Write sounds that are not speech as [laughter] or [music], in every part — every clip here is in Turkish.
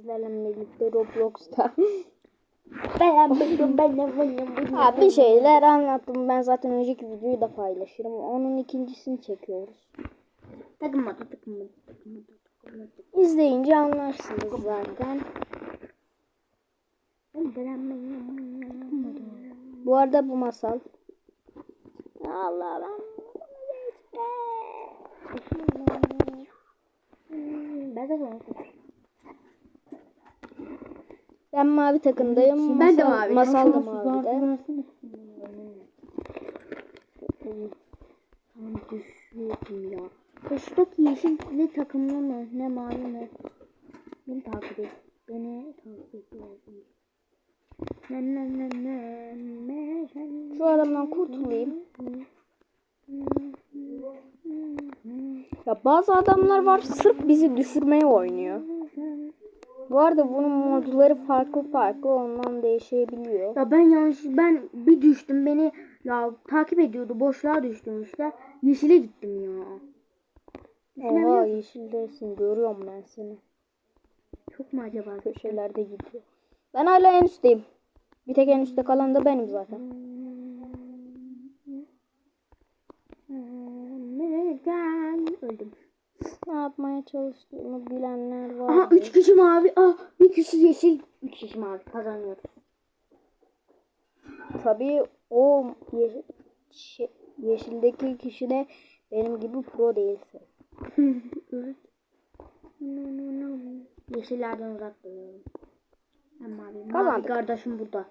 Sizlerle birlikte Roblox'ta [laughs] ha, bir şeyler anlattım. Ben zaten önceki videoyu da paylaşırım. Onun ikincisini çekiyoruz. Takılmadı takılmadı takılmadı takılmadı. İzleyince anlarsınız zaten. Bu arada bu masal. Allah ben [laughs] Ben de ben mavi takımdayım. Ben de mavi. Masal da mavide. Düşüyordum ya. Şuradaki yeşilli takımlı mı? Ne mavi mi? Beni takip et. Beni takip et. Şu adamdan kurtulayım. Ya bazı adamlar var sırf bizi düşürmeye oynuyor. Bu arada bunun modları farklı farklı ondan değişebiliyor. Ya ben yanlış ben bir düştüm beni ya takip ediyordu boşluğa düştüm işte yeşile gittim ya. Oha yeşildesin görüyorum ben seni. Çok mu acaba? Köşelerde gidiyor. Ben hala en üstteyim. Bir tek en üstte kalan da benim zaten. Öldüm? Ne yapmaya çalıştığımı bilenler var. Aha 3 kişi mavi. Ah bir kişi yeşil. 3 kişi mavi kazanıyoruz. Tabii o ye- şe- yeşildeki kişi de benim gibi pro değilse. [laughs] evet. Yeşillerden uzak duruyorum. Mavi. Mavi Kazandık. kardeşim burada.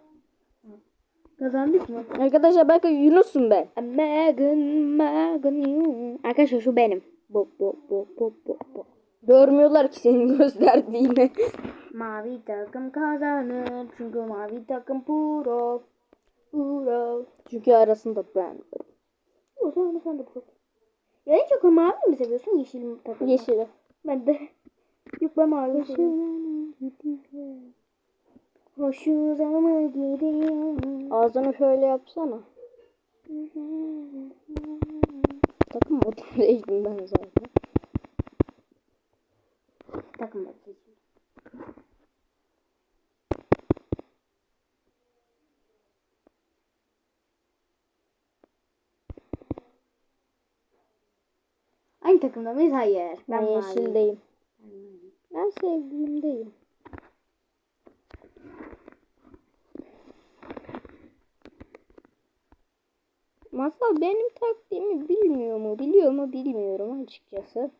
Kazandık mı? Arkadaşlar belki Yunus'um ben. Megan, Megan. Arkadaşlar şu benim. Bu, bu, bu, bu, bu, bu. Görmüyorlar ki senin [laughs] gösterdiğini. Mavi takım kazanır. Çünkü mavi takım pro. Pro. Çünkü arasında ben. O zaman sen de pro. Ya en çok mavi mi seviyorsun yeşil mi takım? Yeşili. Ben de. Yok ben mavi seviyorum. Hoşuma gidiyor. Ağzını şöyle yapsana. Takım modu değiştim [laughs] ben zaten. Takım bakayım. Aynı takımda mıyız? Hayır. Ben, mavi. yeşildeyim. Ben sevdiğimdeyim. Masal benim taktiğimi bilmiyor mu? Biliyor mu? Bilmiyorum açıkçası.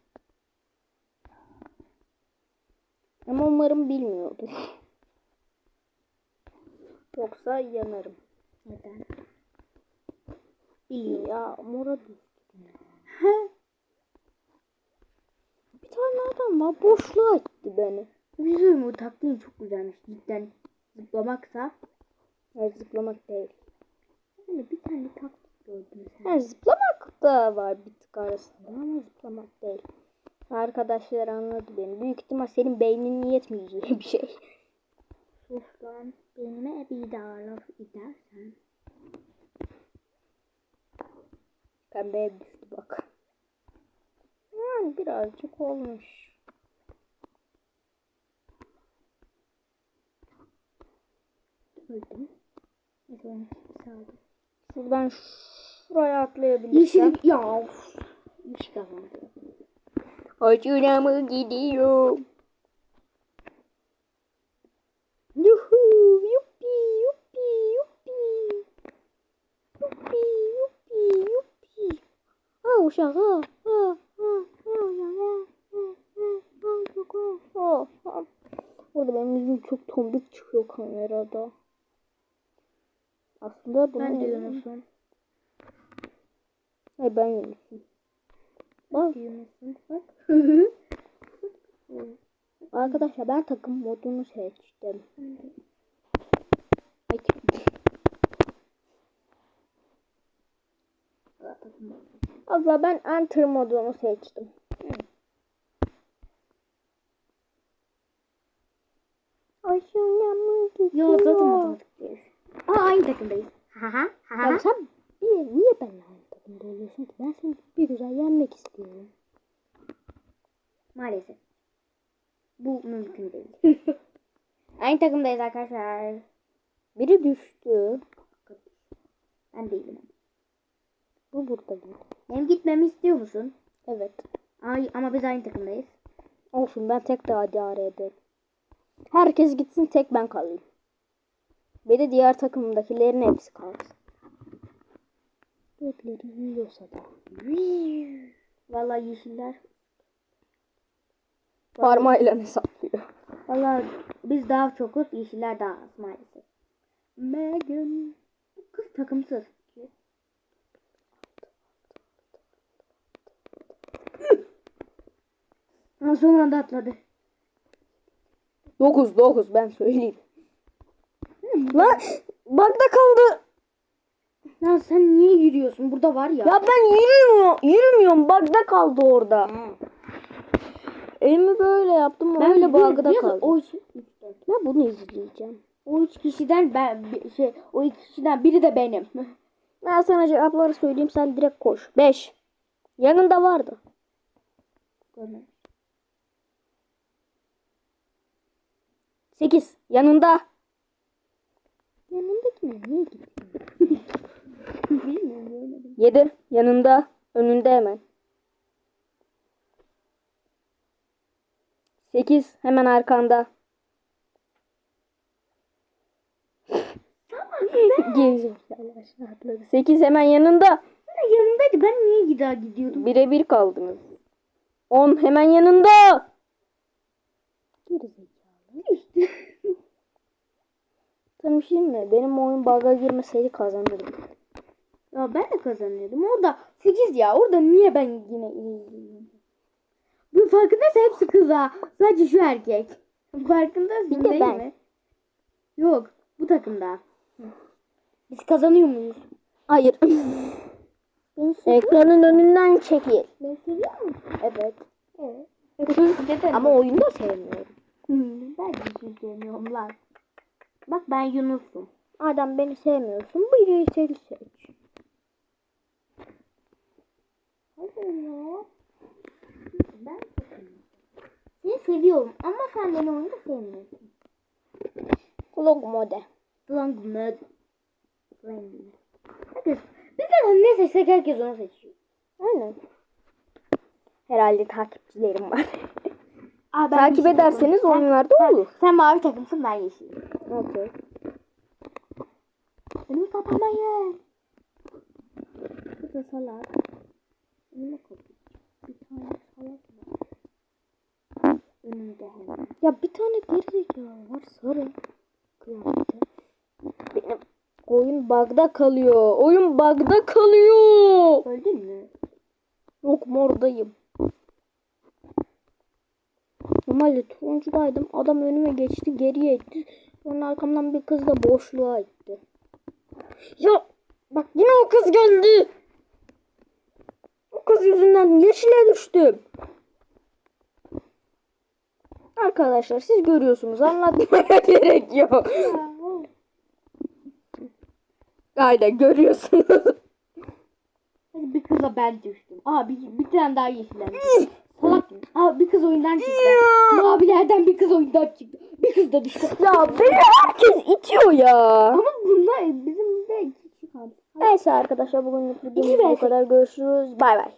Ama umarım bilmiyordur. [laughs] Yoksa yanarım. Neden? İyi ya düştüm. [laughs] Bir tane adam var boşluğa itti beni. Bir şey? Bu taktiğin çok güzelmiş cidden. Zıplamaksa. Hayır zıplamak değil. Yani bir tane taktik. Yani zıplamak da var bir tık arasında ama zıplamak değil. Arkadaşlar anladı beni. Büyük ihtimal senin beyninin yetmeyeceği [laughs] bir şey. Sus lan. Beynime bir daha laf edersen. Pembeye düştü bak. Yani birazcık olmuş. Öldüm. Neyse ben sağladım. Şuradan şuraya atlayabilirsem. Yeşil ya. of. Yeşil kazandı. Hoşuna mı gidiyor? Yuhu, yuppi, yuppi, yuppi. Yuppi, yuppi, yuppi. Ha uşak ha. Ha, ha, ha. Ha, ha. Orada benim yüzüm çok tombik çıkıyor kamerada. Aslında bunu... Ben de. Hayır ben Yunus'um. Bak. Bak. [laughs] Arkadaşlar ben takım modunu seçtim. Ay, Allah ben enter modunu seçtim. Aşağıya mı Yo zaten gidiyor? matematikteyiz. Aa aynı takımdayız. Ha ha ha. Ya sen niye, niye benimle aynı takımda oluyorsun ki? Ben seni bir güzel yenmek istiyorum. Maalesef. Bu mümkün değil. [laughs] Aynı takımdayız arkadaşlar. Biri düştü. Ben değilim. Bu burada değil. Benim gitmemi istiyor musun? Evet. Ay ama biz aynı takımdayız. Olsun ben tek daha idare ederim. Herkes gitsin tek ben kalayım. Bir de diğer takımdakilerin hepsi kalsın. Gökleri yiyorsa da. Vallahi yeşiller. Parmağıyla hesaplıyor. Vallahi biz daha çokuz, yeşiller daha az maalesef. Megan. Kız takımsız. Ha, son anda atladı. 9 9 ben söyleyeyim. Lan bagda kaldı. Lan sen niye yürüyorsun? Burada var ya. Ya ben yürümüyorum. Yürümüyorum. Bagda kaldı orada. Elimi böyle yaptım. Ben öyle biraz kaldı. O, üç, Ben bunu izleyeceğim. o üç kişiden ben şey o iki kişiden biri de benim. [laughs] Ben sana cevapları söyleyeyim sen direkt koş. 5. Yanında vardı. Görmedim. 8. Yanında. Yanındaki ne? Niye gitti? [laughs] 7. Yanında. Önünde hemen. 8. Hemen arkanda. [laughs] Aşağı atladı. 8 hemen yanında. Yanındaydı. Ben niye gider gidiyordum? Birebir kaldınız. 10 hemen yanında. Gerizekalı. Bir [laughs] şey mi? Benim oyun bug'a girmeseydi kazanırdım. Ya ben de kazanıyordum. Orada 8 ya. Orada niye ben yine iyiyim? Bu farkındaysa hepsi kız ha. Sadece şu erkek. Farkındasın Bir de değil ben. mi? Yok. Bu takımda. Biz kazanıyor muyuz? Hayır. Ekranın önünden çekil. Ben seviyor musun? Evet. Evet. [laughs] Ama oyunda sevmiyorum. Hmm, ben de hiç sevmiyorum lan. Bak ben Yunus'um. Adam beni sevmiyorsun. Biri seni seç. Hayır ya. Ben seni seviyorum ama sen beni oyunda sevmiyorsun. Vlog mode. Mud. Friendly. Herkes, biz de ne seçsek herkes onu seçiyor. Aynen. Herhalde takipçilerim var. Aa, ben Takip yeşil ederseniz takımım. oyunlarda Sen- olur. Sen mavi takımsın ben yeşil. Okey. Önümü kapamayın. Bu da salak. Önüme kapatın. Bir tane salak var. Önümde hemen. Ya bir tane gerizekalı var sarı. Kıyafeti. Benim oyun bug'da kalıyor. Oyun bug'da kalıyor. Öldün mü? Yok mordayım. Normalde turuncudaydım. Adam önüme geçti geriye itti. Sonra arkamdan bir kız da boşluğa itti. Ya bak yine o kız geldi. Kız yüzünden yeşile düştüm. Arkadaşlar siz görüyorsunuz anlatmaya [laughs] gerek yok. Aynen görüyorsunuz. Bir kıza ben düştüm. Aa bir, bir tane daha yeşillendi. Salak. Aa bir kız oyundan çıktı. Mavilerden bir kız oyundan çıktı. Bir kız da düştü. ya beni herkes itiyor ya. Ama bunlar bizim de kişi kaldı. Neyse arkadaşlar bugünlük videomuz bu kadar. Görüşürüz. Bay bay.